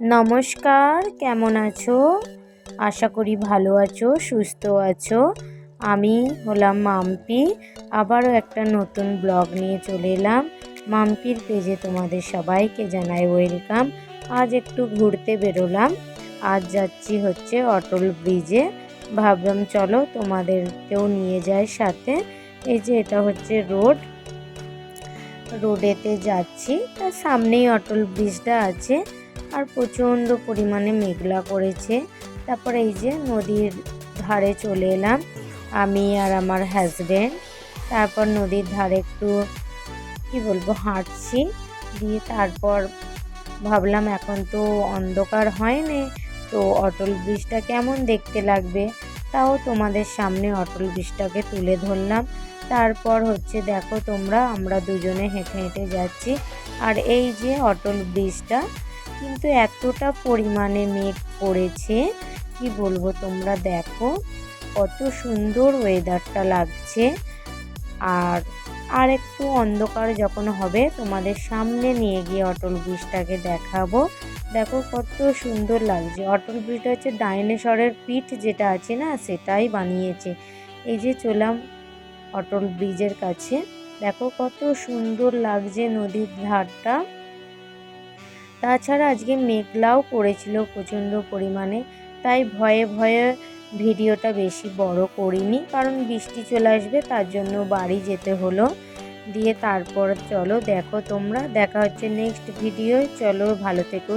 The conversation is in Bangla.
নমস্কার, কেমন আছো? আশা করি ভালো আছো, সুস্থ আছো। আমি হলাম মাম্পি, আবারও একটা নতুন ব্লগ নিয়ে চলে এলাম। মাম্পির পেজে তোমাদের সবাইকে জানাই ওয়েলকাম। আজ একটু ঘুরতে বেরোলাম। আজ যাচ্ছি হচ্ছে অটল ব্রিজে। ভাবলাম চলো তোমাদেরকেও নিয়ে যায় সাথে। এই যে এটা হচ্ছে রোড। রোডেতে যাচ্ছি। তার সামনেই অটল ব্রিজটা আছে। আর প্রচণ্ড পরিমাণে মেঘলা করেছে। তারপরে এই যে নদীর ধারে চলে এলাম আমি আর আমার হাজব্যান্ড তারপর নদীর ধারে একটু, কি বলব, হাঁটছি। দিয়ে তারপর ভাবলাম এখন তো অন্ধকার হয়নি তো অটল ব্রিজটা কেমন দেখতে লাগবে? তাও তোমাদের সামনে অটল ব্রিজটাকে তুলে ধরলাম। তারপর হচ্ছে দেখো তোমরা, আমরা দুজনে হেঁটে হেঁটে যাচ্ছি। আর এই যে অটল ব্রিজটা কিন্তু এতটা পরিমাণে মেঘ পড়েছে কি বলব তোমরা দেখো, কত সুন্দর ওয়েদারটা লাগছে। আর আর একটু অন্ধকার যখন হবে, তোমাদের সামনে নিয়ে গিয়ে অটল ব্রিজটাকে দেখাবো। দেখো কত সুন্দর লাগছে। অটল ব্রিজটা হচ্ছে ডাইনোসরের পিঠ যেটা আছে না, সেটাই বানিয়েছে। এই যে চলাম অটল ব্রিজের কাছে। দেখো কত সুন্দর লাগছে নদীর ধারটা। তাছাড়া আজকে মেঘলাও পড়েছিল প্রচণ্ড পরিমাণে, তাই ভয়ে ভয়ে ভিডিওটা বেশি বড় করিনি, কারণ বৃষ্টি চলে আসবে তার জন্য বাড়ি যেতে হলো। দিয়ে তারপর চলো, দেখো তোমরা, দেখা হচ্ছে নেক্সট ভিডিও চলো ভালো থেকো